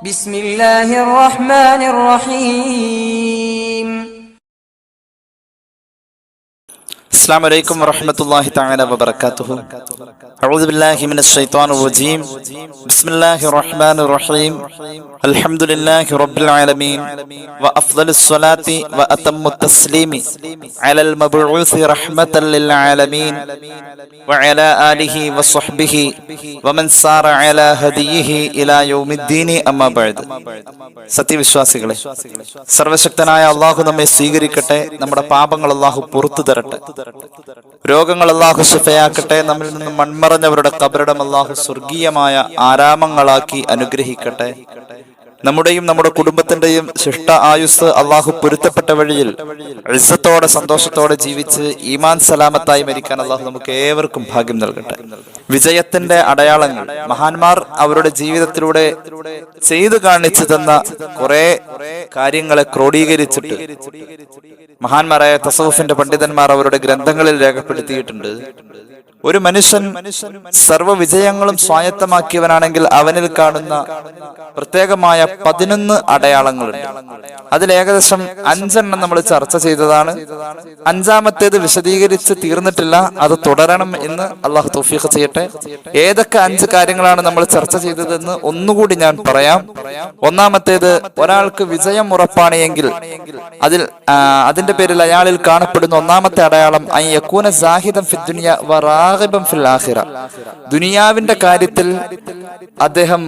ബിസ്മില്ലാഹിർ റഹ്മാനിർ റഹീം അസ്സാം വലൈക്കും വറഹമത്തല്ലാഹി തആല വബറകാതുഹു. അഊദു ബില്ലാഹി മിനശ് ശൈത്വാനിർ റജീം. ബിസ്മില്ലാഹിർ റഹ്മാനിർ റഹീം الحمد لله رب العالمين وأفضل الصلاة وأتم التسليم على المبعوث رحمة للعالمين وعلى آله وصحبه ومن سار على هديه إلى يوم الدين أما بعد സത്യവിശ്വാസികളെ സർവശക്തനായ അള്ളാഹു നമ്മെ സ്വീകരിക്കട്ടെ നമ്മുടെ പാപങ്ങൾ അള്ളാഹു പുറത്തു തരട്ടെ രോഗങ്ങൾ അള്ളാഹു ശിഫയാക്കട്ടെ നമ്മിൽ നിന്ന് മൺമറഞ്ഞവരുടെ കബറിടം അള്ളാഹു സ്വർഗീയമായ ആരാമങ്ങളാക്കി അനുഗ്രഹിക്കട്ടെ നമ്മുടെയും നമ്മുടെ കുടുംബത്തിന്റെയും ശിഷ്ട ആയുസ് അള്ളാഹു പൊരുത്തപ്പെട്ട വഴിയിൽ ഇസ്സത്തോടെ സന്തോഷത്തോടെ ജീവിച്ച് ഈമാൻ സലാമത്തായി മരിക്കാൻ അള്ളാഹു നമുക്ക് ഏവർക്കും ഭാഗ്യം നൽകട്ടെ. വിജയത്തിന്റെ അടയാളങ്ങൾ മഹാന്മാർ അവരുടെ ജീവിതത്തിലൂടെ ചെയ്തു കാണിച്ചു തന്ന കുറെ കാര്യങ്ങളെ ക്രോഡീകരിച്ചിട്ട് മഹാന്മാരായ തസവുഫിന്റെ പണ്ഡിതന്മാർ അവരുടെ ഗ്രന്ഥങ്ങളിൽ രേഖപ്പെടുത്തിയിട്ടുണ്ട്. ഒരു മനുഷ്യൻ സർവ വിജയങ്ങളും സ്വായത്തമാക്കിയവനാണെങ്കിൽ അവനിൽ കാണുന്ന പ്രത്യേകമായ പതിനൊന്ന് അടയാളങ്ങളുണ്ട്. അതിൽ ഏകദേശം അഞ്ചെണ്ണം നമ്മൾ ചർച്ച ചെയ്തതാണ്. അഞ്ചാമത്തേത് വിശദീകരിച്ച് തീർന്നിട്ടില്ല. അത് തുടരണം എന്ന് അള്ളാഹു തൗഫീഖ് ചെയ്യട്ടെ. ഏതൊക്കെ അഞ്ച് കാര്യങ്ങളാണ് നമ്മൾ ചർച്ച ചെയ്തതെന്ന് ഒന്നുകൂടി ഞാൻ പറയാം. ഒന്നാമത്തേത് ഒരാൾക്ക് വിജയം ഉറപ്പാണ് എങ്കിൽ അതിൽ അതിന്റെ പേരിൽ അയാളിൽ കാണപ്പെടുന്ന ഒന്നാമത്തെ അടയാളം ഐ യക്കൂന ഫിദ്ദുനിയ ഫി വറാഗിബം ഫിൽ ദുനിയാവിന്റെ കാര്യത്തിൽ അദ്ദേഹം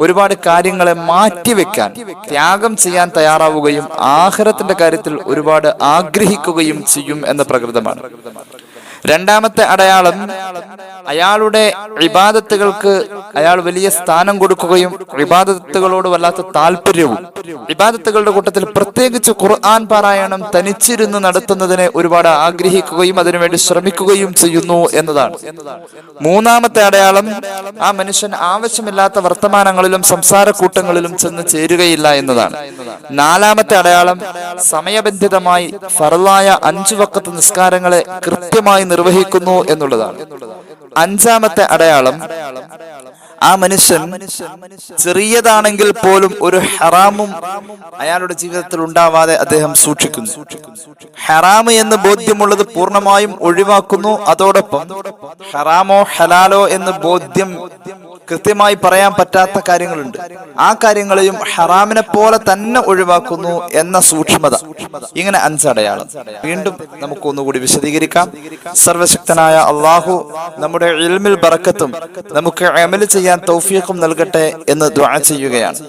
ഒരുപാട് കാര്യങ്ങളെ മാറ്റിവെക്കാൻ ത്യാഗം ചെയ്യാൻ തയ്യാറാവുകയും ആഖിറത്തിന്റെ കാര്യത്തിൽ ഒരുപാട് ആഗ്രഹിക്കുകയും ചെയ്യും എന്ന പ്രകൃതമാണ്. രണ്ടാമത്തെ അടയാളം അയാളുടെ ഇബാദത്തുകൾക്ക് അയാൾ വലിയ സ്ഥാനം കൊടുക്കുകയും വിവാദത്തുകളോട് വല്ലാത്ത താല്പര്യവും വിവാദത്തുകളുടെ കൂട്ടത്തിൽ പ്രത്യേകിച്ച് ഖുർആൻ പാരായണം തനിച്ചിരുന്ന് നടത്തുന്നതിനെ ഒരുപാട് ആഗ്രഹിക്കുകയും അതിനുവേണ്ടി ശ്രമിക്കുകയും ചെയ്യുന്നു എന്നതാണ്. മൂന്നാമത്തെ അടയാളം ആ മനുഷ്യൻ ആവശ്യമില്ലാത്ത വർത്തമാനങ്ങളിലും സംസാരക്കൂട്ടങ്ങളിലും ചെന്ന് ചേരുകയില്ല എന്നതാണ്. നാലാമത്തെ അടയാളം സമയബന്ധിതമായി ഫറലായ അഞ്ചു വക്കത്ത് നിസ്കാരങ്ങളെ കൃത്യമായി നിർവഹിക്കുന്നു എന്നുള്ളതാണ്. അഞ്ചാമത്തെ അടയാളം ആ മനുഷ്യൻ ചെറിയതാണെങ്കിൽ പോലും ഒരു ഹറാമും അയാളുടെ ജീവിതത്തിൽ ഉണ്ടാവാതെ അദ്ദേഹം സൂക്ഷിക്കുന്നു. ഹറാമ് എന്ന് ബോധ്യമുള്ളത് പൂർണമായും ഒഴിവാക്കുന്നു. അതോടൊപ്പം ഹറാമോ ഹലാലോ എന്ന് ബോധ്യം കൃത്യമായി പറയാൻ പറ്റാത്ത കാര്യങ്ങളുണ്ട്. ആ കാര്യങ്ങളെയും ഹറാമിനെ പോലെ തന്നെ ഒഴിവാക്കുന്നു എന്ന സൂക്ഷ്മത. ഇങ്ങനെ അഞ്ചടയാളം വീണ്ടും നമുക്ക് ഒന്നുകൂടി വിശദീകരിക്കാം. സർവശക്തനായ അള്ളാഹു നമ്മുടെ ഇൽമിൽ ബറക്കത്തും നമുക്ക് അമൽ ചെയ്യാൻ തൗഫീഖും നൽകട്ടെ എന്ന് ദുആ ചെയ്യുകയാണ്.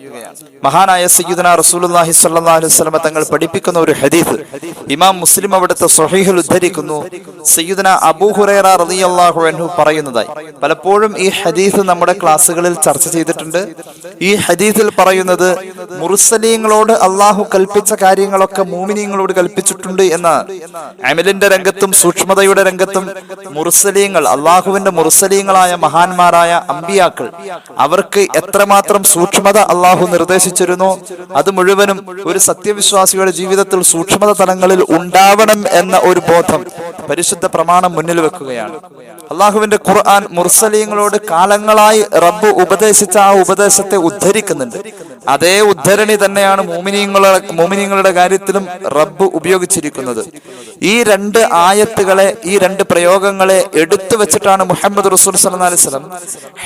മഹാനായ സയ്യിദന റസൂലുള്ളാഹി സ്വല്ലല്ലാഹു അലൈഹി വസല്ലം തങ്ങൾ പഠിപ്പിക്കുന്ന ഒരു ഹദീസ് ഇമാം മുസ്ലിം അവിടുത്തെ സ്വഹീഹിൽ ഉദ്ധരിക്കുന്നു. സയ്യിദന അബൂ റളിയല്ലാഹു അൻഹു പറയുന്നതായി. പലപ്പോഴും ഈ ഹദീസ് നമ്മുടെ ക്ലാസ്സുകളിൽ ചർച്ച ചെയ്തിട്ടുണ്ട്. ഈ ഹദീസിൽ പറയുന്നത് മുറുസലീങ്ങളോട് അള്ളാഹു കൽപ്പിച്ച കാര്യങ്ങളൊക്കെ മൂമിനീങ്ങളോട് കൽപ്പിച്ചിട്ടുണ്ട് എന്ന. അമലിന്റെ രംഗത്തും സൂക്ഷ്മതയുടെ രംഗത്തും മുറുസലീങ്ങൾ അള്ളാഹുവിന്റെ മുറുസലീങ്ങളായ മഹാന്മാരായ അമ്പിയാക്കൾ അവർക്ക് എത്രമാത്രം സൂക്ഷ്മത അള്ളാഹു നിർദ്ദേശിച്ചിരുന്നു അത് മുഴുവനും ഒരു സത്യവിശ്വാസിയുടെ ജീവിതത്തിൽ സൂക്ഷ്മത തലങ്ങളിൽ ഉണ്ടാവണം എന്ന ഒരു ബോധം പരിശുദ്ധ പ്രമാണം മുന്നിൽ വെക്കുകയാണ്. അള്ളാഹുവിന്റെ ഖുർആൻ മുർസലീങ്ങളോട് കാലങ്ങളായി റബ്ബ് ഉപദേശിച്ച ആ ഉപദേശത്തെ ഉദ്ധരിക്കുന്നുണ്ട്. അതേ ഉദ്ധരണി തന്നെയാണ് മോമിനിയങ്ങളുടെ മോമിനിയങ്ങളുടെ കാര്യത്തിലും റബ്ബ് ഉപയോഗിച്ചിരിക്കുന്നത്. ഈ രണ്ട് ആയത്തുകളെ ഈ രണ്ട് പ്രയോഗങ്ങളെ എടുത്തു വെച്ചിട്ടാണ് മുഹമ്മദ് റസൂൽ സല്ലല്ലാഹു അലൈഹി വസല്ലം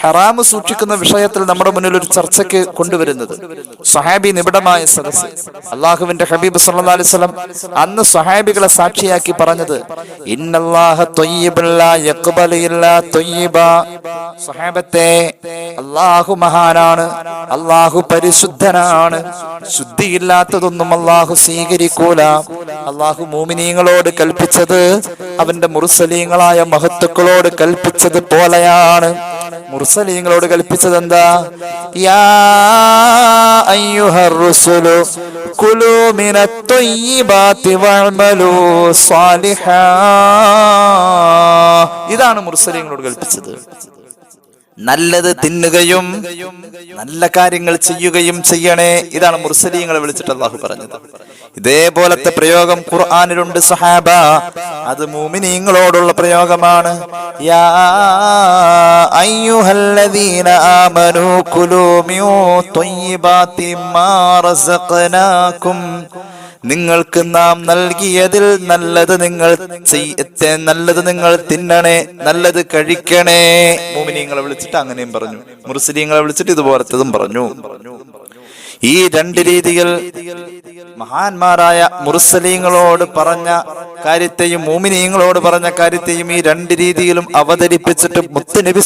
ഹറാമ് സൂക്ഷിക്കുന്ന വിഷയത്തിൽ നമ്മുടെ മുന്നിൽ ഒരു ചർച്ചയ്ക്ക് കൊണ്ടുവരുന്നത്. സുഹാബി നിബിഡമായ സദസ് അള്ളാഹുവിന്റെ ഹബീബ് സല്ലല്ലാഹു അലൈഹി വസല്ലം അന്ന് സുഹാബികളെ സാക്ഷിയാക്കി പറഞ്ഞത് ഇന്നല്ലാഹ ത്വയ്യിബുൻ അള്ളാഹു മഹാനാണ്. അള്ളാഹു പരിശുദ്ധനാണ്. ശുദ്ധിയില്ലാത്തതൊന്നും അള്ളാഹു സ്വീകരിക്കൂല. അള്ളാഹു മോമിനീങ്ങളോട് കൽപ്പിച്ചത് അവന്റെ മുർസലീങ്ങളായ മഹത്തുക്കളോട് കൽപ്പിച്ചത് പോലെയാണ്. മുർസലീങ്ങളോട് കൽപ്പിച്ചത് എന്താ? യാ അയ്യുഹർ റുസുലു കുലു ഇതാണ് മുർസലീങ്ങളോട് കൽപ്പിച്ചത്. നല്ലത് തിന്നുകയും നല്ല കാര്യങ്ങൾ ചെയ്യുകയും ചെയ്യണേ ഇതാണ് മുർസലീങ്ങളെ വിളിച്ചിട്ട് അള്ളാഹു പറഞ്ഞത്. ഇതേപോലത്തെ പ്രയോഗം ഖുർആാനിലുണ്ട് സഹാബ. അത് മൂമിനീങ്ങളോടുള്ള പ്രയോഗമാണ്. യാ നിങ്ങൾക്ക് നാം നൽകിയതിൽ നല്ലത് നിങ്ങൾ നല്ലത് നിങ്ങൾ തിന്നണേ നല്ലത് കഴിക്കണേ. മോമിനിയങ്ങളെ വിളിച്ചിട്ട് അങ്ങനെയും പറഞ്ഞു. മുർസിലിയങ്ങളെ വിളിച്ചിട്ട് ഇതുപോലത്തതും പറഞ്ഞു. ഈ രണ്ട് രീതികൾ മഹാന്മാരായ മുർസലീങ്ങളോട് പറഞ്ഞ കാര്യത്തെയും മൂമിനീങ്ങളോട് പറഞ്ഞ കാര്യത്തെയും ഈ രണ്ട് രീതിയിലും അവതരിപ്പിച്ചിട്ട് മുത്ത് നബി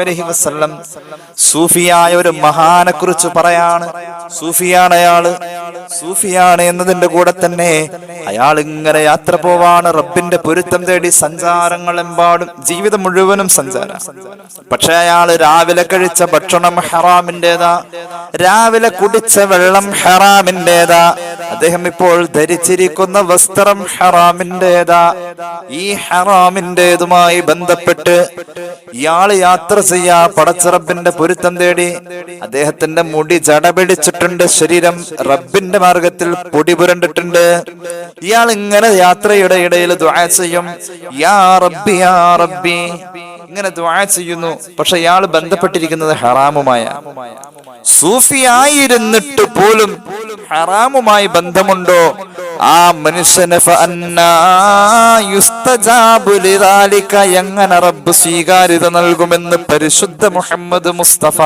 അലൈഹി വസല്ലം സൂഫിയായ ഒരു മഹാനെ കുറിച്ച് പറയാണ്. സൂഫിയാണ് അയാൾ. സൂഫിയാണ് എന്നതിന്റെ കൂടെ തന്നെ അയാൾ ഇങ്ങനെ യാത്ര പോവാണ്. റബ്ബിന്റെ പൊരുത്തം തേടി സഞ്ചാരങ്ങളെമ്പാടും ജീവിതം മുഴുവനും സഞ്ചാരം പക്ഷെ അയാൾ രാവിലെ കഴിച്ച ഭക്ഷണം ഹറാമിന്റെതാ രാവിലെ കുടിച്ച വെള്ളം ഹറാമിന്റെതാ. അദ്ദേഹം ഇപ്പോൾ ധരിച്ചിരിക്കുന്ന വസ്ത്രം ഹറാമിന്റെതാ. ഈ ഹറാമിന്റെതുമായി ബന്ധപ്പെട്ട് ഇയാൾ യാത്ര ചെയ്യാ പടച്ചറബിന്റെ പൊരുത്തം തേടി. അദ്ദേഹത്തിന്റെ മുടി ജടപിടിച്ചിട്ടുണ്ട് ശരീരം. റബ്ബിന്റെ മാർഗത്തിൽ പൊടി പുരണ്ടിട്ടുണ്ട്. ഇയാൾ ഇങ്ങനെ യാത്രയുടെ ഇടയിൽ ദ്വാ ചെയ്യും. യാ റബ്ബി യാ റബ്ബി. ഇങ്ങനെ ദ്വാ ചെയ്യുന്നു. പക്ഷെ ഇയാൾ ബന്ധപ്പെട്ടിരിക്കുന്നത് ഹറാമുമായ സൂഫിയായിരുന്നിട്ട് പോലും ഹറാമുമായി ബന്ധമുണ്ടോ? ആ മനുഷ്യന് എങ്ങനെ റബ്ബ് സ്വീകാര്യത നൽകുമെന്ന് പരിശുദ്ധ മുഹമ്മദ് മുസ്തഫ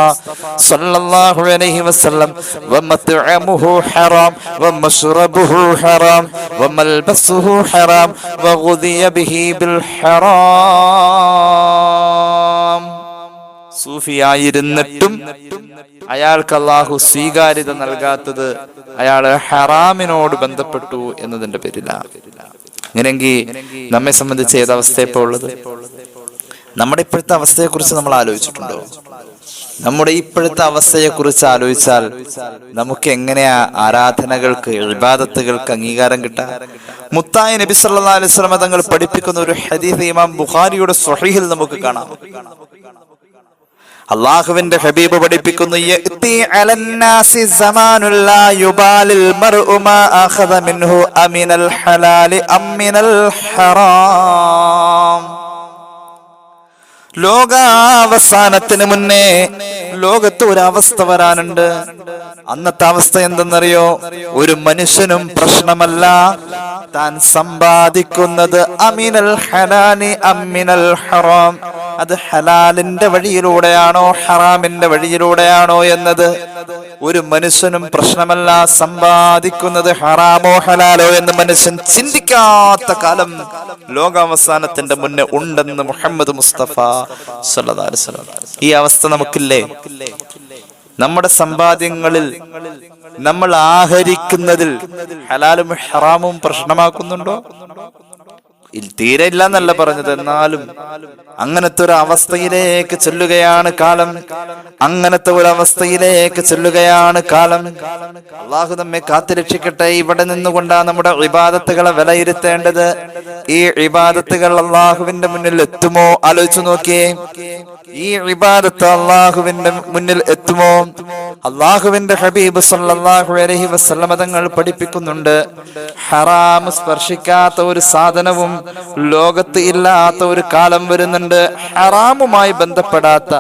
സല്ലല്ലാഹു അലൈഹി വസല്ലം വമത്അമുഹു ഹറാം വമശ്റബുഹു ഹറാം വമൽബസുഹു ഹറാം വഗുദിയ ബിഹി ബിൽ ഹറാം. സൂഫിയായിരുന്നിട്ടും അയാൾക്ക് അള്ളാഹു സ്വീകാര്യത നൽകാത്തത് അയാൾ ഹറാമിനോട് ബന്ധപ്പെട്ടു എന്നതിന്റെ പേരിലാണ് അങ്ങനെങ്കിൽ നമ്മെ സംബന്ധിച്ച് ഏതവസ്ഥ ഇപ്പോൾ ഉള്ളത്? നമ്മുടെ ഇപ്പോഴത്തെ അവസ്ഥയെ കുറിച്ച് നമ്മൾ ആലോചിച്ചിട്ടുണ്ടോ? നമ്മുടെ ഇപ്പോഴത്തെ അവസ്ഥയെ കുറിച്ച് ആലോചിച്ചാൽ നമുക്ക് എങ്ങനെയാ ആരാധനകൾക്ക് ഇബാദത്തുകൾക്ക് അംഗീകാരം കിട്ടാൻ മുത്തായ നബി സല്ലല്ലാഹു അലൈഹി തങ്ങൾ പഠിപ്പിക്കുന്ന ഒരു ഹദീസ് ഇമാം ബുഖാരിയുടെ സ്വഹീഹിൽ നമുക്ക് കാണാം. അള്ളാഹുവിന്റെ ഹബീബ് പഠിപ്പിക്കുന്നു ഹലാലി ലോകാവസാനത്തിന് മുന്നേ ലോകത്ത് ഒരു അവസ്ഥ വരാനുണ്ട്. അന്നത്തെ അവസ്ഥ എന്തെന്നറിയോ? ഒരു മനുഷ്യനും പ്രശ്നമല്ല. താൻ സമ്പാദിക്കുന്നത് അമിനൽ ഹലാനി അമിനൽ ഹറാം. അത് ഹലാലിന്റെ വഴിയിലൂടെയാണോ ഹറാമിന്റെ വഴിയിലൂടെയാണോ എന്നത്? ഒരു മനുഷ്യനും പ്രശ്നമല്ല സമ്പാദിക്കുന്നത് ഹറാമോ ഹലാലോ എന്ന് മനുഷ്യൻ ചിന്തിക്കാത്ത കാലം ലോകാവസാനത്തിന്റെ മുന്നേ ഉണ്ടെന്ന് മുഹമ്മദ് മുസ്തഫ. ഈ അവസ്ഥ നമുക്കില്ലേ? നമ്മുടെ സമ്പാദ്യങ്ങളിൽ നമ്മൾ ആഹരിക്കുന്നതിൽ ഹലാലും ഹറാമും പ്രശ്നമാക്കുന്നുണ്ടോ? തീരെ ഇല്ല എന്നല്ല പറഞ്ഞത്. എന്നാലും അങ്ങനത്തെ ഒരു അവസ്ഥയിലേക്ക് ചെല്ലുകയാണ് കാലം. അങ്ങനത്തെ ഒരു അവസ്ഥയിലേക്ക് ചെല്ലുകയാണ് കാലം. അള്ളാഹു നമ്മെ കാത്തുരക്ഷിക്കട്ടെ ഇവിടെ നിന്നുകൊണ്ടാണ് നമ്മുടെ വിവാദത്തുകളെ വിലയിരുത്തേണ്ടത്. ഈ വിവാദത്തുകൾ അള്ളാഹുവിന്റെ മുന്നിൽ എത്തുമോ? ആലോചിച്ചു നോക്കിയേ. ഈ വിവാദത്ത് അള്ളാഹുവിന്റെ മുന്നിൽ എത്തുമോ? അള്ളാഹുവിന്റെ ഹബീബ് സല്ലല്ലാഹു അലൈഹി വസല്ലമ തങ്ങൾ പഠിപ്പിക്കുന്നുണ്ട്. ഹറാം സ്പർശിക്കാത്ത ഒരു സാധനവും ലോകത്ത് ഇല്ലാത്ത ഒരു കാലം വരുന്നുണ്ട്. ഹറാമുമായി ബന്ധപ്പെടാത്ത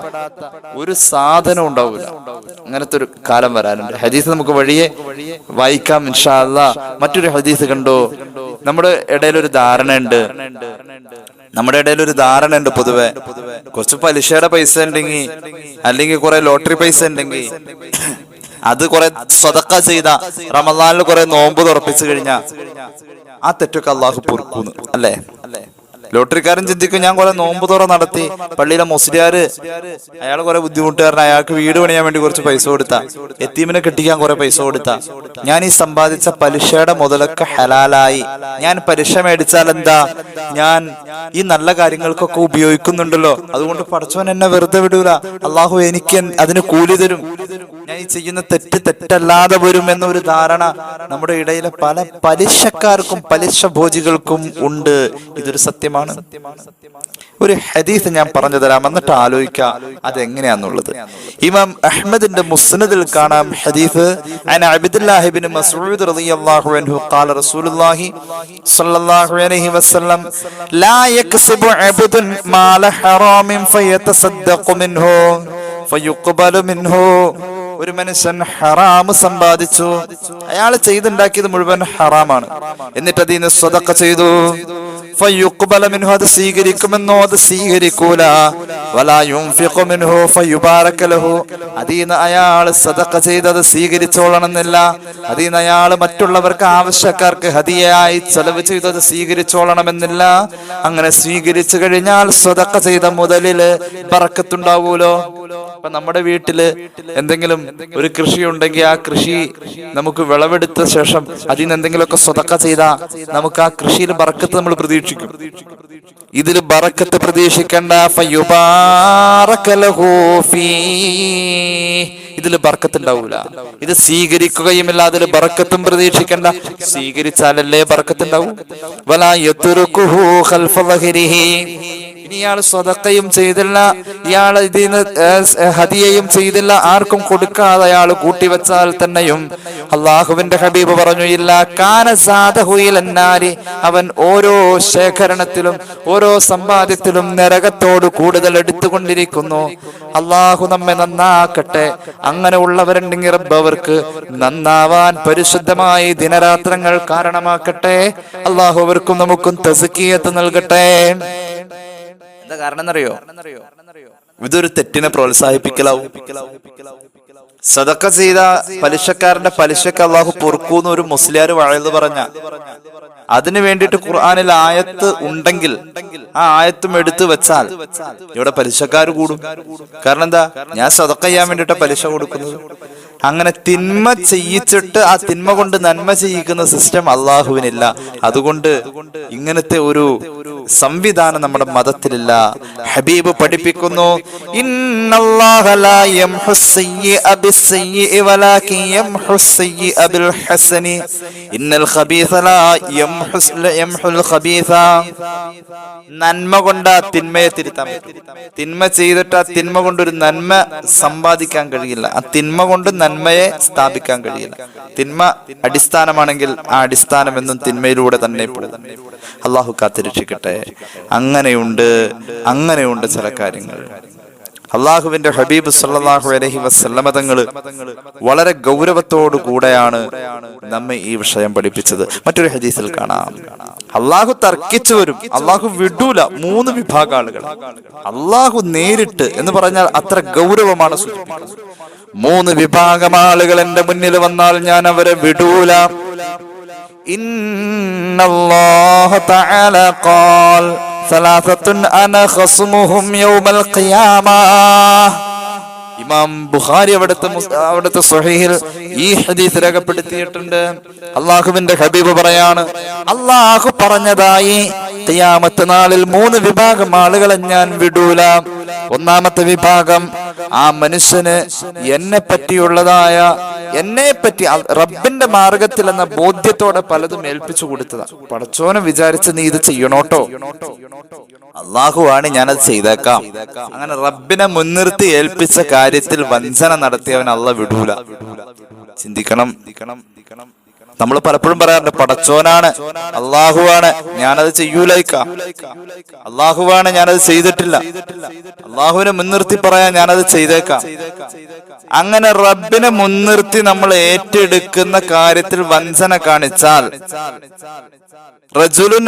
ഒരു സാധനം ഉണ്ടാവില്ല അങ്ങനത്തെ ഒരു കാലം വരാനുണ്ട്. ഹദീസ് നമുക്ക് വഴിയെ വായിക്കാം ഇൻഷാല്ല മറ്റൊരു ഹദീസ് കണ്ടോ? നമ്മുടെ ഇടയിൽ ഒരു ധാരണയുണ്ട്. നമ്മുടെ ഇടയിൽ ഒരു ധാരണ ഉണ്ട് പൊതുവെ. കുറച്ച് പലിശയുടെ പൈസ ഉണ്ടെങ്കിൽ അല്ലെങ്കിൽ കുറെ ലോട്ടറി പൈസ ഉണ്ടെങ്കിൽ അത് കുറെ സ്വതക്ക ചെയ്ത റമദാനിൽ കുറെ നോമ്പ് തുറപ്പിച്ചു കഴിഞ്ഞാ ആ തെറ്റൊക്കെ അള്ളാഹു പൊറുക്കുന്നു. അല്ലേ? ലോട്ടറിക്കാരൻ ചിന്തിക്കും ഞാൻ കുറെ നോമ്പ് തുറ നടത്തി പള്ളിയിലെ മുസ്ലിയാര് അയാൾ കുറെ ബുദ്ധിമുട്ടുകാരൻ അയാൾക്ക് വീട് പണിയാൻ വേണ്ടി കുറച്ച് പൈസ കൊടുത്ത എത്തീമിനെ കെട്ടിക്കാൻ കുറെ പൈസ കൊടുത്ത. ഞാൻ ഈ സമ്പാദിച്ച പലിശയുടെ മുതലൊക്കെ ഹലാലായി. ഞാൻ പലിശ മേടിച്ചാൽ എന്താ ഞാൻ ഈ നല്ല കാര്യങ്ങൾക്കൊക്കെ ഉപയോഗിക്കുന്നുണ്ടല്ലോ. അതുകൊണ്ട് പഠിച്ചവൻ എന്നെ വെറുതെ വിടൂല. അള്ളാഹു എനിക്ക് അതിന് കൂലി തരും. ഈ ചെയ്യുന്ന തെറ്റ് തെറ്റല്ലാതെ വരും എന്നൊരു ധാരണ നമ്മുടെ ഇടയിലെ പല പലിശക്കാർക്കും പലിശ ഭോജികൾക്കും ഉണ്ട് ഇതൊരു സത്യമാണ് ഒരു ഹദീസ് ഞാൻ പറഞ്ഞു തരാം എന്നിട്ട് ആലോചിക്കാം അതെങ്ങനെയാന്നുള്ളത് ഇമാം അഹ്മദിന്റെ മുസ്നദിൽ കാണാം ഹദീസ് عن عبد الله بن مسعود رضي الله عنه قال رسول الله صلى الله عليه وسلم لا يكسب عبد مال حرام فيتصدق منه فيقبل منه ഒരു മനുഷ്യൻ ഹറാമ് സമ്പാദിച്ചു. അയാൾ ചെയ്തുണ്ടാക്കിയത് മുഴുവൻ ഹറാമാണ്. എന്നിട്ട് അതിൽ നിന്ന് സ്വതക്ക ചെയ്തു. അത് സ്വീകരിക്കുമെന്നോ അത് സ്വീകരിക്കൂല. വലാ യുൻഫിഖു മിൻഹു ഫയുബാറക ലഹു. അതിൽ നിന്ന് അയാൾ സദഖ ചെയ്തത് സ്വീകരിച്ചോളണമെന്നില്ല. അതീന്ന് അയാൾ മറ്റുള്ളവർക്ക് ആവശ്യക്കാർക്ക് ഹതിയായി ചെലവ് ചെയ്തത് സ്വീകരിച്ചോളണമെന്നില്ല. അങ്ങനെ സ്വീകരിച്ചു കഴിഞ്ഞാൽ സ്വതക്ക ചെയ്ത മുതലിൽ പറക്കത്തുണ്ടാവൂലോ ഇപ്പൊ നമ്മുടെ വീട്ടിൽ എന്തെങ്കിലും ഒരു കൃഷി ഉണ്ടെങ്കിൽ ആ കൃഷി നമുക്ക് വിളവെടുത്ത ശേഷം അതിൽ നിന്ന് എന്തെങ്കിലുമൊക്കെ സ്വതക്ക ചെയ്താൽ നമുക്ക് ആ കൃഷിയിൽ പറക്കത്ത് നമ്മൾ പ്രതീക്ഷിക്കും. ഇതിൽ ബറക്കത്ത് പ്രതീക്ഷിക്കേണ്ട. ഇതിൽ ബർക്കത്ത് ഉണ്ടാവൂല ഇത് സ്വീകരിക്കുകയുമില്ല. അതിൽ ബറക്കത്തും പ്രതീക്ഷിക്കണ്ട. സ്വീകരിച്ചാലല്ലേ ബറക്കത്ത് ഉണ്ടാവൂ വലാ. ഇനി ഇയാൾ സ്വതക്കയും ചെയ്തില്ല. ഇയാൾ ഇതിന് ഹദിയയും ചെയ്തില്ല. ആർക്കും കൊടുക്കാതെ അയാൾ കൂട്ടിവെച്ചാൽ തന്നെയും. അള്ളാഹുവിന്റെ ഹബീബ് പറഞ്ഞു ഇല്ല കാനസാദഹുയിലെന്നാരി അവൻ ഓരോ ശേഖരണത്തിലും ഓരോ സമ്പാദ്യത്തിലും നരകത്തോട് കൂടുതൽ എടുത്തുകൊണ്ടിരിക്കുന്നു. അള്ളാഹു നമ്മെ നന്നാക്കട്ടെ. അങ്ങനെ ഉള്ളവരുണ്ടെങ്കിൽ അവർക്ക് നന്നാവാൻ പരിശുദ്ധമായി ദിനരാത്രങ്ങൾ കാരണമാക്കട്ടെ. അള്ളാഹു അവർക്കും നമുക്കും തസുക്കിയത്ത് നൽകട്ടെ. എന്താ കാരണം എന്നറിയോ ഇതൊരു തെറ്റിനെ പ്രോത്സാഹിപ്പിക്കലാവും. സദക്ക ചെയ്ത പലിശക്കാരന്റെ പലിശക്ക് അള്ളാഹു പൊറുക്കൂന്ന് ഒരു മുസ്ലിയാർ വഴന്ന് പറഞ്ഞ അതിനു വേണ്ടിയിട്ട് ഖുർആാനിൽ ആയത്ത് ഉണ്ടെങ്കിൽ ആ ആയത്തും എടുത്തു വെച്ചാൽ ഇവിടെ പലിശക്കാർ കൂടും. കാരണം എന്താ? ഞാൻ സദക്ക ചെയ്യാൻ വേണ്ടിയിട്ട് പലിശ കൊടുക്കുന്നത്. അങ്ങനെ തിന്മ ചെയ്യിച്ചിട്ട് ആ തിന്മ കൊണ്ട് നന്മ ചെയ്യിക്കുന്ന സിസ്റ്റം അള്ളാഹുവിനില്ല അതുകൊണ്ട് ഇങ്ങനത്തെ ഒരു സംവിധാനം നമ്മുടെ മതത്തിലില്ല. ഹബീബ് പഠിപ്പിക്കുന്നു നന്മ കൊണ്ട് ആ തിന്മയെ തിരുത്താൻ തിന്മ ചെയ്തിട്ട് ആ തിന്മ കൊണ്ട് ഒരു നന്മ സമ്പാദിക്കാൻ കഴിയില്ല. ആ തിന്മ കൊണ്ട് നന്മ നന്മയെ സ്ഥാപിക്കാൻ കഴിയില്ല. തിന്മ അടിസ്ഥാനമാണെങ്കിൽ ആ അടിസ്ഥാനം എന്നും തിന്മയിലൂടെ തന്നെ അള്ളാഹു കാത്തിരക്ഷിക്കട്ടെ. അങ്ങനെയുണ്ട് അങ്ങനെയുണ്ട് ചില കാര്യങ്ങൾ. അള്ളാഹുവിന്റെ ഹബീബ് സല്ലാഹു അലഹി വസ്ലമ തങ്ങൾ വളരെ ഗൗരവത്തോടു കൂടെയാണ് നമ്മെ ഈ വിഷയം പഠിപ്പിച്ചത്. മറ്റൊരു ഹദീസിൽ കാണാം. അള്ളാഹു തർക്കിച്ചു വരും. അള്ളാഹു വിടൂല മൂന്ന് വിഭാഗ ആളുകൾ അള്ളാഹു നേരിട്ട് എന്ന് പറഞ്ഞാൽ അത്ര ഗൗരവമാണ് മൂന്ന് വിഭാഗം ആളുകൾ എന്റെ മുന്നിൽ വന്നാൽ ഞാൻ അവരെ വിടൂല. ഇന്നല്ലാഹു തആല കാൽ സലാസത്തുൻ അന ഖസ്മുഹും യൗമൽ ഖിയാമ. ഇമാം ബുഖാരി അവിടുത്തെ ഈ ഹദീസ് രേഖപ്പെടുത്തിയിട്ടുണ്ട്. അള്ളാഹുവിന്റെ ഹബീബ് പറയാണ് അള്ളാഹു പറഞ്ഞതായി തിയാമത്ത് നാളിൽ മൂന്ന് വിഭാഗം ആളുകളെ ഞാൻ വിടൂല. ഒന്നാമത്തെ വിഭാഗം ആ മനുഷ്യന് എന്നെ പറ്റിയുള്ളതായ എന്നെ പറ്റി റബ്ബിന്റെ മാർഗത്തിൽ എന്ന ബോധ്യത്തോടെ പലതും ഏൽപ്പിച്ചു കൊടുത്തതാ. പടച്ചോനെ വിചാരിച്ച് നീ ഇത് ചെയ്യണോട്ടോ? അള്ളാഹുവാണ് ഞാനത് ചെയ്തേക്കാം. അങ്ങനെ റബ്ബിനെ മുൻനിർത്തി ഏൽപ്പിച്ച കാര്യത്തിൽ വഞ്ചന നടത്തിയവൻ അള്ള വിടൂല. ചിന്തിക്കണം. നമ്മൾ പലപ്പോഴും പറയാറുണ്ട് പടച്ചോനാണ് അള്ളാഹുവാണ് ഞാനത് ചെയ്യൂലൈക്ക അള്ളാഹുവാണ് ഞാനത് ചെയ്തിട്ടില്ല. അള്ളാഹുവിനെ മുൻനിർത്തി പറയാൻ ഞാനത് ചെയ്തേക്കാം. അങ്ങനെ റബ്ബിനെ മുൻനിർത്തി നമ്മൾ ഏറ്റെടുക്കുന്ന കാര്യത്തിൽ വഞ്ചന കാണിച്ചാൽ റജുലുൻ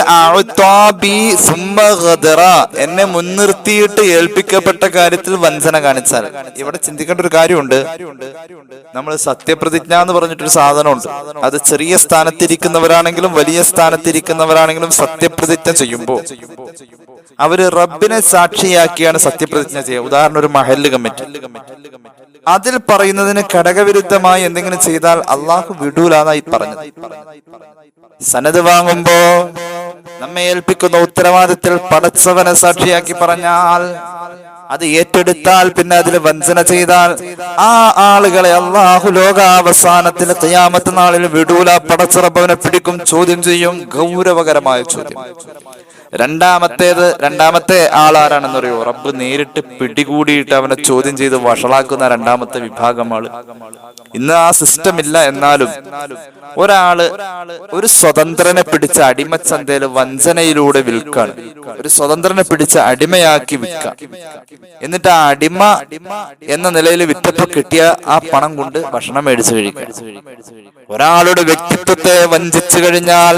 എന്നെ മുൻനിർത്തിയിട്ട് ഏൽപ്പിക്കപ്പെട്ട കാര്യത്തിൽ വഞ്ചന കാണിച്ചാൽ. ഇവിടെ ചിന്തിക്കേണ്ട ഒരു കാര്യമുണ്ട്. നമ്മൾ സത്യപ്രതിജ്ഞ എന്ന് പറഞ്ഞിട്ടൊരു സാധനമുണ്ട്. അത് ചെറിയ സ്ഥാനത്തിരിക്കുന്നവരാണെങ്കിലും വലിയ സ്ഥാനത്തിരിക്കുന്നവരാണെങ്കിലും സത്യപ്രതിജ്ഞ ചെയ്യുമ്പോൾ അവർ റബ്ബിനെ സാക്ഷിയാക്കിയാണ് സത്യപ്രതിജ്ഞ ചെയ്യുക. ഉദാഹരണം ഒരു മഹല്ല് കമ്മിറ്റി. അതിൽ പറയുന്നതിന് ഘടകവിരുദ്ധമായി എന്തെങ്കിലും ചെയ്താൽ അള്ളാഹു വിടൂലാന്നായി പറഞ്ഞത്. സനത് വാങ്ങുമ്പോ നമ്മെ ഏൽപ്പിക്കുന്ന ഉത്തരവാദിത്തത്തിൽ പടച്ചവനെ സാക്ഷിയാക്കി പറഞ്ഞാൽ അത് ഏറ്റെടുത്താൽ പിന്നെ അതിൽ വഞ്ചന ചെയ്താൽ ആ ആളുകളെ അള്ളാഹു ലോകാവസാനത്തിൽ തയ്യാമത്ത നാളിൽ വിടൂല പടച്ചറബവനെ പിടിക്കും ചോദ്യം ചെയ്യും ഗൗരവകരമായ ചോദ്യം. രണ്ടാമത്തേത് രണ്ടാമത്തെ ആളാരാണെന്നറിയോ? റബ്ബ് നേരിട്ട് പിടികൂടിയിട്ട് അവനെ ചോദ്യം ചെയ്ത് വഷളാക്കുന്ന രണ്ടാമത്തെ വിഭാഗം ആൾ. ഇന്ന് ആ സിസ്റ്റം ഇല്ല എന്നാലും ഒരാൾ ഒരു സ്വതന്ത്രനെ പിടിച്ച അടിമച്ചന്തയിൽ വഞ്ചനയിലൂടെ വിൽക്കാണ്. ഒരു സ്വതന്ത്രനെ പിടിച്ച അടിമയാക്കി വിൽക്കാം. എന്നിട്ട് ആ അടിമ എന്ന നിലയിൽ വിറ്റപ്പോ കിട്ടിയ ആ പണം കൊണ്ട് ഭക്ഷണം മേടിച്ചു കഴിക്കാം. ഒരാളുടെ വ്യക്തിത്വത്തെ വഞ്ചിച്ചു കഴിഞ്ഞാൽ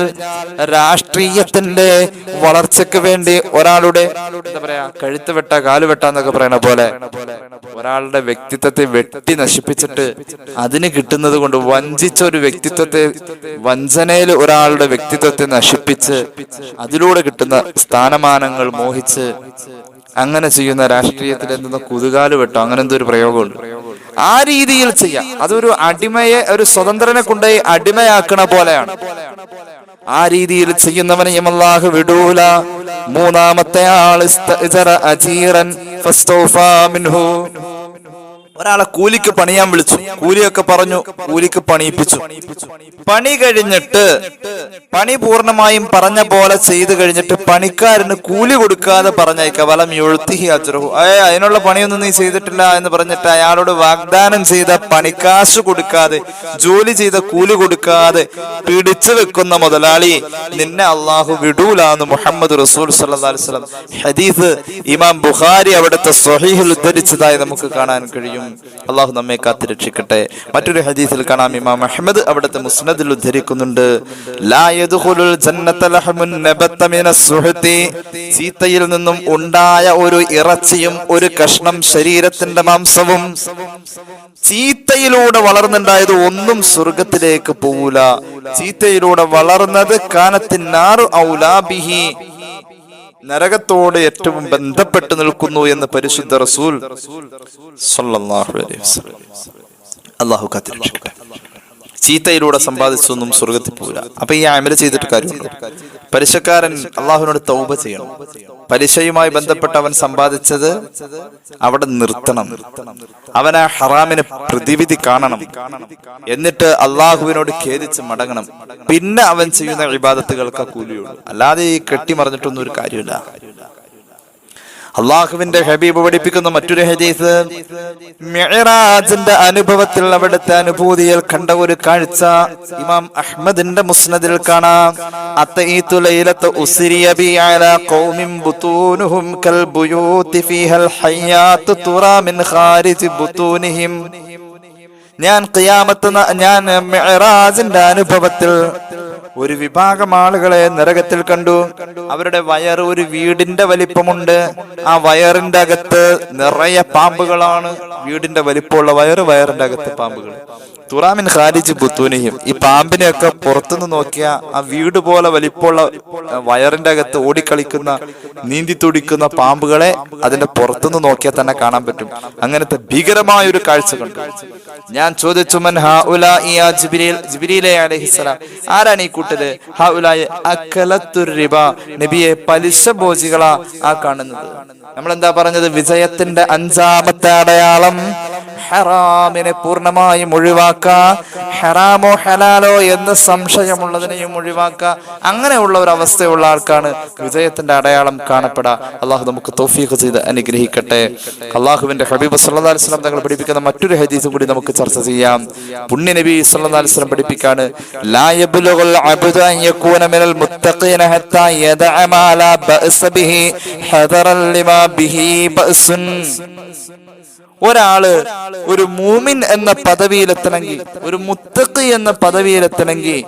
രാഷ്ട്രീയത്തിന്റെ വളർച്ചയ്ക്ക് വേണ്ടി ഒരാളുടെ എന്താ പറയാ കഴുത്ത് വെട്ട കാൽ വെട്ട എന്നൊക്കെ പറയണ പോലെ ഒരാളുടെ വ്യക്തിത്വത്തെ വെട്ടി നശിപ്പിച്ചിട്ട് അതിന് കിട്ടുന്നത് കൊണ്ട് വഞ്ചിച്ച ഒരു വ്യക്തിത്വത്തെ വഞ്ചനയിൽ ഒരാളുടെ വ്യക്തിത്വത്തെ നശിപ്പിച്ച് അതിലൂടെ കിട്ടുന്ന സ്ഥാനമാനങ്ങൾ മോഹിച്ച് അങ്ങനെ ചെയ്യുന്ന രാഷ്ട്രീയത്തിൽ എന്തെന്ന് കുതുകാൽ വെട്ടോ അങ്ങനെ എന്തോ ഒരു പ്രയോഗമുണ്ട്. ആ രീതിയിൽ ചെയ്യാം. അതൊരു അടിമയെ ഒരു സ്വതന്ത്രനെ കൊണ്ടുപോയി അടിമയാക്കണ പോലെയാണ്. ആ രീതിയിൽ ചെയ്യുന്നവനെയും അല്ലാഹു വിടൂല. മൂന്നാമത്തെ ആൾ അജീറൻ ഒരാളെ കൂലിക്ക് പണിയാൻ വിളിച്ചു. കൂലിയൊക്കെ പറഞ്ഞു കൂലിക്ക് പണിയിപ്പിച്ചു. പണി കഴിഞ്ഞിട്ട് പണി പൂർണമായും പറഞ്ഞ പോലെ ചെയ്തു കഴിഞ്ഞിട്ട് പണിക്കാരന് കൂലി കൊടുക്കാതെ പറഞ്ഞയക്ക വലം എഴുത്തിഹി അച്ചുറഹു ഏ അതിനുള്ള പണിയൊന്നും നീ ചെയ്തിട്ടില്ല എന്ന് പറഞ്ഞിട്ട് അയാളോട് വാഗ്ദാനം ചെയ്ത പണിക്കാശ് കൊടുക്കാതെ ജോലി ചെയ്ത കൂലി കൊടുക്കാതെ പിടിച്ചു വെക്കുന്ന മുതലാളി നിന്നെ അള്ളാഹു വിടൂലാന്ന് മുഹമ്മദ് റസൂൽ വസല്ലം ഹദീസ് ഇമാം ബുഖാരി അവിടുത്തെ സ്വഹീഹിൽ ഉദ്ധരിച്ചതായി നമുക്ക് കാണാൻ കഴിയും. അള്ളാഹു നമ്മെ കാത്തുരക്ഷിക്കട്ടെ. മറ്റൊരു ഹദീസിൽ കാണാം. ഇമാം അഹമ്മദ് അവിടുത്തെ മുസ്നദിൽ ഉദ്ധരിക്കുന്നുണ്ട്. ചീത്തയിൽ നിന്നും ഉണ്ടായ ഒരു ഇറച്ചിയും ഒരു കഷ്ണം ശരീരത്തിന്റെ മാംസവും ചീത്തയിലൂടെ വളർന്നുണ്ടായത് ഒന്നും സ്വർഗത്തിലേക്ക് പോവൂല. ചീത്തയിലൂടെ വളർന്നത് കാനത്തിനാറു ഔലാബിഹി നരകത്തോട് ഏറ്റവും ബന്ധപ്പെട്ട് നിൽക്കുന്നു എന്ന് പരിശുദ്ധ റസൂൽ അള്ളാഹു കാത്തിരക്ഷിക്കട്ടെ. ചീത്തയിലൂടെ സമ്പാദിച്ചൊന്നും സ്വർഗത്തിൽ പോവില്ല. അപ്പൊ ഈ അമല ചെയ്തിട്ട് കാര്യമുണ്ടോ? പലിശക്കാരൻ അള്ളാഹുവിനോട് തൗബ ചെയ്യണം. പലിശയുമായി ബന്ധപ്പെട്ട് അവൻ സമ്പാദിച്ചത് അവിടെ നിർത്തണം. അവൻ ആ ഹറാമിന് പ്രതിവിധി കാണണം. എന്നിട്ട് അള്ളാഹുവിനോട് ഖേദിച്ച് മടങ്ങണം. പിന്നെ അവൻ ചെയ്യുന്ന വിവാദത്തുകൾക്ക് കൂലിയുള്ളൂ. അല്ലാതെ ഈ കെട്ടിമറിഞ്ഞിട്ടൊന്നും ഒരു കാര്യമില്ല. അള്ളാഹുവിന്റെ ഹബീബ് പഠിപ്പിക്കുന്ന മറ്റൊരു ഹദീസ്. മിഅ്റാജിന്റെ അനുഭവത്തിൽ അവിടുത്തെ അനുഭൂതിയിൽ കണ്ട ഒരു കാഴ്ച ഇമാം അഹ്മദിന്റെ മുസ്നദിൽ കാണാം. ഞാൻ ഞാൻ അനുഭവത്തിൽ ഒരു വിഭാഗം ആളുകളെ നരകത്തിൽ കണ്ടു. അവരുടെ വയറ് ഒരു വീടിന്റെ വലിപ്പമുണ്ട്. ആ വയറിന്റെ അകത്ത് നിറയെ പാമ്പുകളാണ്. വീടിന്റെ വലിപ്പമുള്ള വയറ് വയറിന്റെ അകത്ത് പാമ്പുകൾ തുറാമിൻ ഖാലിജ് ബുത്തൂനിയും ഈ പാമ്പിനെയൊക്കെ പുറത്തുനിന്ന് നോക്കിയ ആ വീട് പോലെ വലിപ്പമുള്ള വയറിന്റെ അകത്ത് ഓടിക്കളിക്കുന്ന നീന്തി തുടിക്കുന്ന പാമ്പുകളെ അതിന്റെ പുറത്തുനിന്ന് നോക്കിയാൽ തന്നെ കാണാൻ പറ്റും. അങ്ങനത്തെ ഭീകരമായ ഒരു കാഴ്ച കണ്ടു ഞാൻ ചോദിച്ചു മൻ ഹാ ഉലാ അലഹിസ്സലാം ആരാണ് ഈ കൂട്ടര്? ഹാ ഉലായ നബിയെ പലിശ ഭോജികളാ ആ കാണുന്നത്. നമ്മൾ എന്താ പറഞ്ഞത്? വിജയത്തിന്റെ അഞ്ചാമത്തെ അടയാളം ഹറാമിനെ പൂർണമായും ഒഴിവാക്ക. ഹറാമോ ഹലാലോ എന്ന് സംശയമുള്ളതിനെയും ഒഴിവാക്ക. അങ്ങനെയുള്ള ഒരു അവസ്ഥയുള്ള ആൾക്കാണ് വിജയത്തിന്റെ അടയാളം കാണപ്പെടാ അള്ളാഹു നമുക്ക് തോഫീഖ് ചെയ്ത് അനുഗ്രഹിക്കട്ടെ. അള്ളാഹുവിന്റെ ഹബീബ് സല്ലല്ലാഹു അലൈഹി വസല്ലം തങ്ങൾ പഠിപ്പിക്കുന്ന മറ്റൊരു ഹദീസ് കൂടി നമുക്ക് ചർച്ച ചെയ്യാം. പുണ്യ നബി സല്ലല്ലാഹു അലൈഹി വസല്ലം ബിഹി ലാ ഒരാൾ ഒരു മൂമിൻ എന്ന പദവിയിലെത്തണമെങ്കിൽ ഒരു മുത്തക്ക് എന്ന പദവിയിലെത്തണമെങ്കിൽ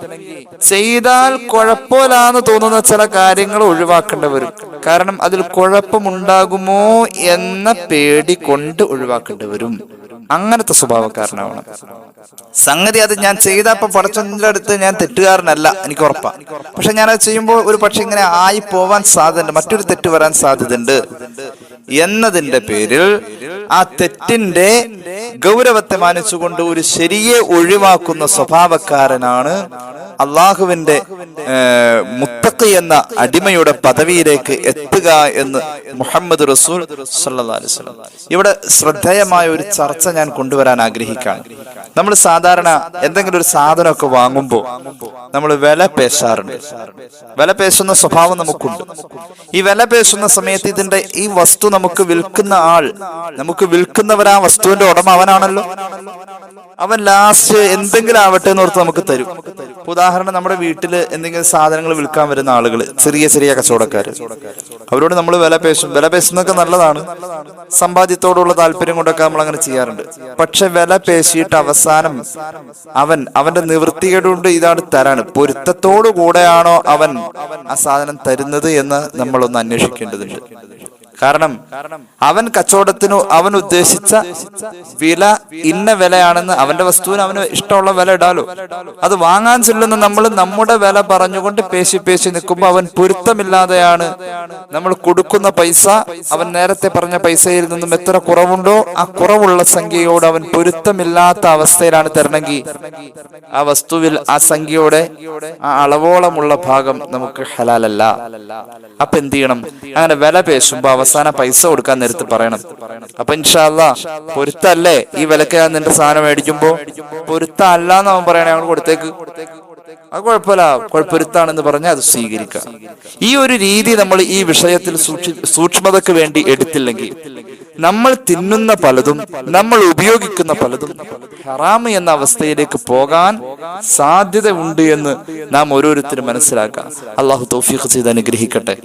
ചെയ്താൽ കുഴപ്പമില്ലാന്ന് തോന്നുന്ന ചില കാര്യങ്ങൾ ഒഴിവാക്കേണ്ടി വരും. കാരണം അതിൽ കുഴപ്പമുണ്ടാകുമോ എന്ന പേടി കൊണ്ട് ഒഴിവാക്കേണ്ടി വരും. അങ്ങനത്തെ സ്വഭാവക്കാരനാവണം. സംഗതി അത് ഞാൻ ചെയ്തപ്പോ പടച്ചൊന്നിന്റെ അടുത്ത് ഞാൻ തെറ്റുകാരനല്ല എനിക്ക് ഉറപ്പാ. പക്ഷെ ഞാൻ അത് ചെയ്യുമ്പോൾ ഒരു പക്ഷെ ഇങ്ങനെ ആയി പോവാൻ സാധ്യതയുണ്ട് മറ്റൊരു തെറ്റ് വരാൻ സാധ്യതയുണ്ട്. എന്നതിന്റെ പേരിൽ ആ തെറ്റിന്റെ ഗൗരവത്തെ മാനിച്ചുകൊണ്ട് ഒരു ശരിയെ ഒഴിവാക്കുന്ന സ്വഭാവക്കാരനാണ് അള്ളാഹുവിന്റെ മുത്തക്ക എന്ന അടിമയുടെ പദവിയിലേക്ക് എത്തുക എന്ന് മുഹമ്മദ് റസൂൽ വസല്ലം. ഇവിടെ ശ്രദ്ധേയമായ ഒരു ചർച്ച ഞാൻ കൊണ്ടുവരാൻ ആഗ്രഹിക്കുകയാണ്. നമ്മൾ സാധാരണ എന്തെങ്കിലും ഒരു സാധനമൊക്കെ വാങ്ങുമ്പോൾ നമ്മൾ വില പേശാറുണ്ട്. വില പേശുന്ന സ്വഭാവം നമുക്കുണ്ട്. ഈ വില പേശുന്ന സമയത്ത് ഇതിന്റെ ഈ വസ്തു നമുക്ക് വിൽക്കുന്ന ആൾ നമുക്ക് വിൽക്കുന്നവർ ആ വസ്തുവിന്റെ ഉടമ അവനാണല്ലോ. അവൻ ലാസ്റ്റ് എന്തെങ്കിലും ആവട്ടെ എന്ന് ഓർത്ത് നമുക്ക് തരും. ഉദാഹരണം നമ്മുടെ വീട്ടിൽ എന്തെങ്കിലും സാധനങ്ങൾ വിൽക്കാൻ വരുന്ന ആളുകൾ ചെറിയ ചെറിയ കച്ചവടക്കാർ അവരോട് നമ്മൾ വില പേശും വില പേശുന്നതൊക്കെ നല്ലതാണ്. സമ്പാദ്യത്തോടുള്ള താല്പര്യം കൊണ്ടൊക്കെ നമ്മൾ അങ്ങനെ ചെയ്യാറുണ്ട്. പക്ഷെ വില പേശിയിട്ട് അവസാനം അവൻ അവന്റെ നിവൃത്തിയോടുകൊണ്ട് ഇതാണ് തരാണ്. പൊരുത്തത്തോടു കൂടെയാണോ അവൻ ആ സാധനം തരുന്നത് എന്ന് നമ്മളൊന്ന് അന്വേഷിക്കേണ്ടതുണ്ട്. കാരണം അവൻ കച്ചവടത്തിനു അവൻ ഉദ്ദേശിച്ച വില ഇന്ന വിലയാണെന്ന് അവന്റെ വസ്തുവിന് അവന് ഇഷ്ടമുള്ള വില ഇടാലോ. അത് വാങ്ങാൻ ചെല്ലുന്ന നമ്മൾ നമ്മുടെ വില പറഞ്ഞുകൊണ്ട് പേശി പേശി നിൽക്കുമ്പോൾ അവൻ പൊരുത്തമില്ലാതെയാണ് നമ്മൾ കൊടുക്കുന്ന പൈസ അവൻ നേരത്തെ പറഞ്ഞ പൈസയിൽ നിന്നും എത്ര കുറവുണ്ടോ ആ കുറവുള്ള സംഖ്യയോട് അവൻ പൊരുത്തമില്ലാത്ത അവസ്ഥയിലാണ് തരണമെങ്കിൽ ആ വസ്തുവിൽ ആ സംഖ്യയുടെ ആ അളവോളമുള്ള ഭാഗം നമുക്ക് ഹലാലല്ല. അപ്പൊ എന്ത് ചെയ്യണം? അങ്ങനെ വില പേശുമ്പോ അവസാനം പൈസ കൊടുക്കാൻ നേരത്ത് പറയണം. അപ്പൊ ഇൻഷാല്ല പൊരുത്തല്ലേ? ഈ വിലക്ക് ഞാൻ നിന്റെ സാധനം മേടിക്കുമ്പോ പൊരുത്തല്ല എന്ന് അവൻ പറയണേ അവൻ കൊടുത്തേക്ക്. അത് കുഴപ്പമില്ല. കുഴപ്പൊരുത്താണെന്ന് പറഞ്ഞാൽ അത് സ്വീകരിക്കാം. ഈ ഒരു രീതി നമ്മൾ ഈ വിഷയത്തിൽ സൂക്ഷി സൂക്ഷ്മതയ്ക്ക് വേണ്ടി എടുത്തില്ലെങ്കിൽ നമ്മൾ തിന്നുന്ന പലതും നമ്മൾ ഉപയോഗിക്കുന്ന പലതും ഹറാമ് എന്ന അവസ്ഥയിലേക്ക് പോകാൻ സാധ്യത ഉണ്ട് എന്ന് നാം ഓരോരുത്തരും മനസ്സിലാക്കാം. അള്ളാഹു തൗഫീഖ് ചെയ്ത് അനുഗ്രഹിക്കട്ടെ.